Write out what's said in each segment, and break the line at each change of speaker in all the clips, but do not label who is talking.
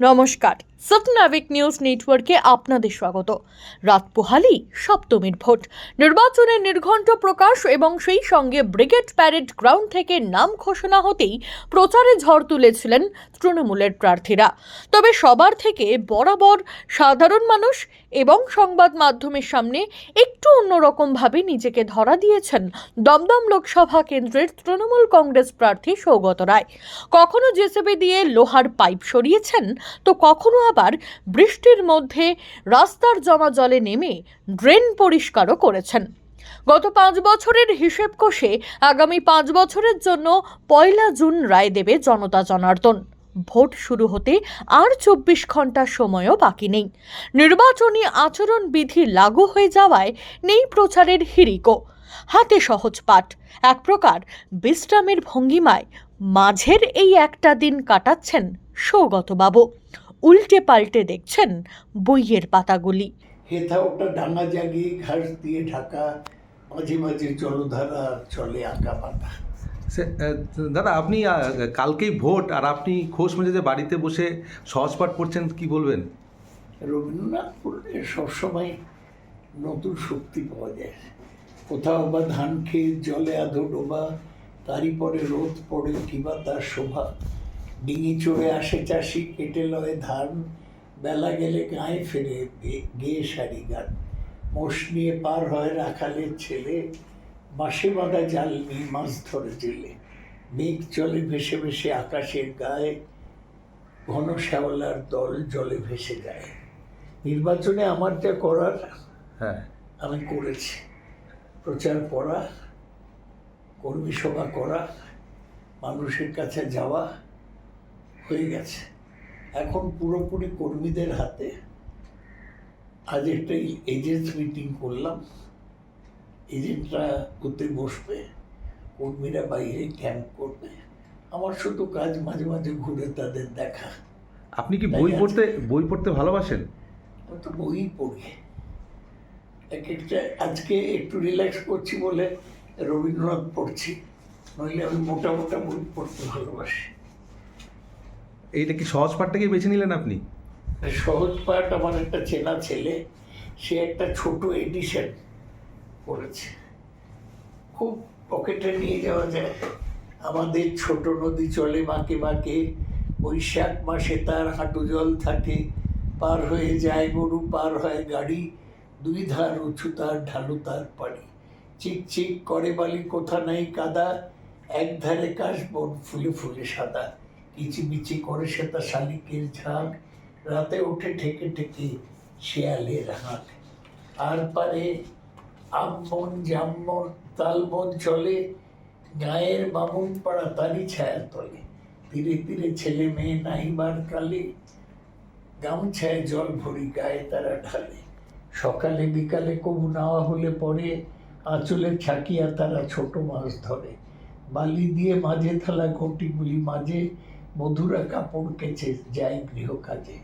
নমস্কার। সপ্তনাবিক নিউজ নেটওয়ার্কে আপনাদের স্বাগত। রাত পোহালি, সপ্তমীর ভোট। নির্বাচনের নির্ঘণ্ট প্রকাশ এবং সেই সঙ্গে ব্রিগেড প্যারেড গ্রাউন্ড থেকে নাম ঘোষণা হতেই প্রচারে ঝড় তুলেছিলেন তৃণমূলের প্রার্থীরা। তবে সবার থেকে বরাবর সাধারণ মানুষ এবং সংবাদ মাধ্যমের সামনে একটু অন্যরকমভাবে নিজেকে ধরা দিয়েছেন দমদম লোকসভা কেন্দ্রের তৃণমূল কংগ্রেস প্রার্থী সৌগত রায়। কখনো জেসিবি দিয়ে লোহার পাইপ সরিয়েছেন, তো কখনো আবার বৃষ্টির মধ্যে রাস্তার জমা জলে নেমে ড্রেন পরিষ্কারও করেছেন। গত পাঁচ বছরের হিসেব কষে আগামী পাঁচ বছরের জন্য পয়লা জুন রায় দেবে জনতা জনার্দন। ভোট শুরু হতে আর চব্বিশ ঘণ্টা সময়ও বাকি নেই। নির্বাচনী আচরণ বিধি লাগু হয়ে যাওয়ায় নেই প্রচারের হিরিকো। হাতে সহজ পাঠ, এক প্রকার বিশ্রামের ভঙ্গিমায় মাঝের এই একটা দিন কাটাচ্ছেন সৌগতবাবু। উল্টে পাল্টে দেখছেন বইয়ের পাতাগুলি।
হেথা ওটা ডাঙা জাগিয়ে ঘাস দিয়ে ঢাকা মাঝে মাঝে জলধারা চলে আঁকা পাতা।
সে- দাদা আপনি কালকেই ভোট আর আপনি খোশ মেজাজে বাড়িতে বসে সহজ পাঠ পড়ছেন কি বলবেন?
রবীন্দ্রনাথ পড়লে সবসময় নতুন শক্তি পাওয়া যায়। কোথাও বা ধান খেয়ে জলে আধো ডোবা তারই পরে রোদ পড়ে কিবা তার শোভা। ডিঙি চড়ে আসে চাষি কেটে লয় ধান। বেলা গেলে গায়ে ফেরে গেয়ে সারি গান। মোষ নিয়ে পার হয় রাখালের ছেলে। বাঁশে বাঁধা জাল নিয়ে মাছ ধরে জেলে। মেঘ চলে ভেসে ভেসে আকাশের গায়ে। ঘন শ্যাওলার দল জলে ভেসে যায়। নির্বাচনে আমার যা করার
হ্যাঁ।
আমি করেছি। প্রচার করা কর্মী সভা করা মানুষের কাছে যাওয়া। হয়ে গেছে। এখন পুরোপুরি কর্মীদের হাতে আজ একটা এজেন্ট মিটিং করলাম। এজেন্টরা করতে বসবে কর্মীরা বাইরে ক্যাম্প করবে। আমার শুধু কাজ মাঝে মাঝে ঘুরে তাদের দেখা।
আপনি কি বই পড়তে বই পড়তে ভালোবাসেন?
আমি তো বই পড়ি। এক একটা আজকে একটু রিল্যাক্স করছি বলে রবীন্দ্রনাথ পড়ছি। নইলে আমি মোটা মোটা বই পড়তে ভালোবাসি।
এইটা কি সহজ পাঠটাকে বেছে নিলেন আপনি?
সহজ পাঠ আমার একটা চেনা ছেলে, সে একটা ছোট এডিশন করেছে। খুব পকেটে নিয়ে যাওয়া যায়। আমাদের ছোট নদী চলে বাঁকে বাঁকে বৈশাখ মাসে তার হাঁটু জল থাকে, পার হয়ে যায় গরু, পার হয় গাড়ি, দুই ধার উঁচু তার, ঢালু তার পাড়ি। চিক চিক করে বালি, কোথা নাই কাদা এক ধারে কাশ বন ফুলে ফুলে সাদা। কিচিমিচি করে সে তার শালিকের ঝাঁক। রাতে উঠে ঠেকে ঠেকে শেয়ালের হাঁক। আর পারে আমন জামন তালবন চলে, গায়ের বামুন পাড়া তারই ছায়া তলে। ধীরে ধীরে ছেলে মেয়ে নাইবার কালে, গামছায় জল ভরি গায়ে তারা ঢালে। সকালে বিকালে কবু নাওয়া হলে পরে আঁচলে ছাকিয়া তারা ছোট মাছ ধরে। বালি দিয়ে মাঝে থালা ঘটিগুলি মাঝে মধুরা কাপড় কেচে যায় গৃহ কাজে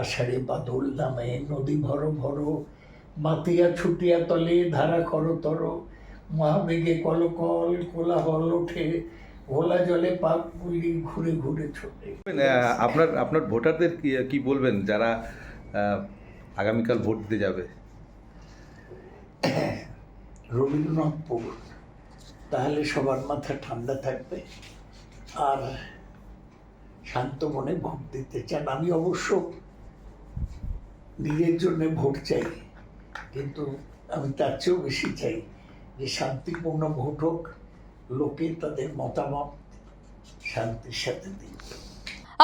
আষাঢ়ে বাদল নামে নদী ভর ভর মাতিয়া ছুটিয়া তলে ধারা করতর মহাবেগে কলকল কোলাহল ওঠে ঘোলা জলে পাকগুলি ঘুরে ঘুরে ছোটে।
আপনার আপনার ভোটারদের কি কি বলবেন যারা আগামীকাল ভোট দিতে যাবে?
রবীন্দ্রনাথ পড়ুন তাহলে সবার মাথা ঠান্ডা থাকবে। আর শান্ত মনে ভোট দিতে চান। আমি অবশ্য নিজের জন্য ভোট চাই, কিন্তু আমি তার চেয়েও বেশি চাই যে শান্তিপূর্ণ ভোট হোক, লোকে তাদের মতামত শান্তির সাথে দিন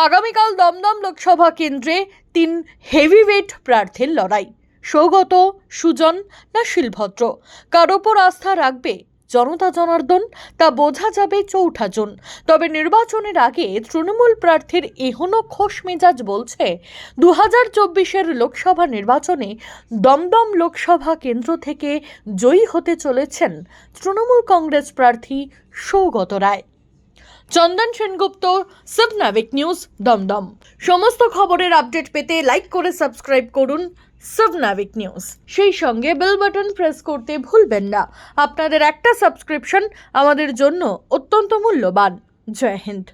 আগামীকাল দমদম লোকসভা কেন্দ্রে তিন হেভিওয়েট প্রার্থীর লড়াই, সৌগত, সুজন না শিলভদ্র? কার ওপর আস্থা রাখবে জনতা জনার্দন, তা বোঝা যাবে চৌঠা জুন। তবে নির্বাচনের আগে তৃণমূল প্রার্থীর এহনো খোশ মেজাজ বলছে দু হাজার চব্বিশের লোকসভা নির্বাচনে দমদম লোকসভা কেন্দ্র থেকে জয়ী হতে চলেছেন তৃণমূল কংগ্রেস প্রার্থী সৌগত রায়। চন্দন সেনগুপ্ত সাবনাভিক নিউজ দমদম। সমস্ত খবরের আপডেট পেতে লাইক করে সাবস্ক্রাইব করুন সাবনাভিক নিউজ সেই সঙ্গে বেল বাটন প্রেস করতে ভুলবেন না। আপনাদের একটা সাবস্ক্রিপশন আমাদের জন্য অত্যন্ত মূল্যবান। জয় হিন্দ।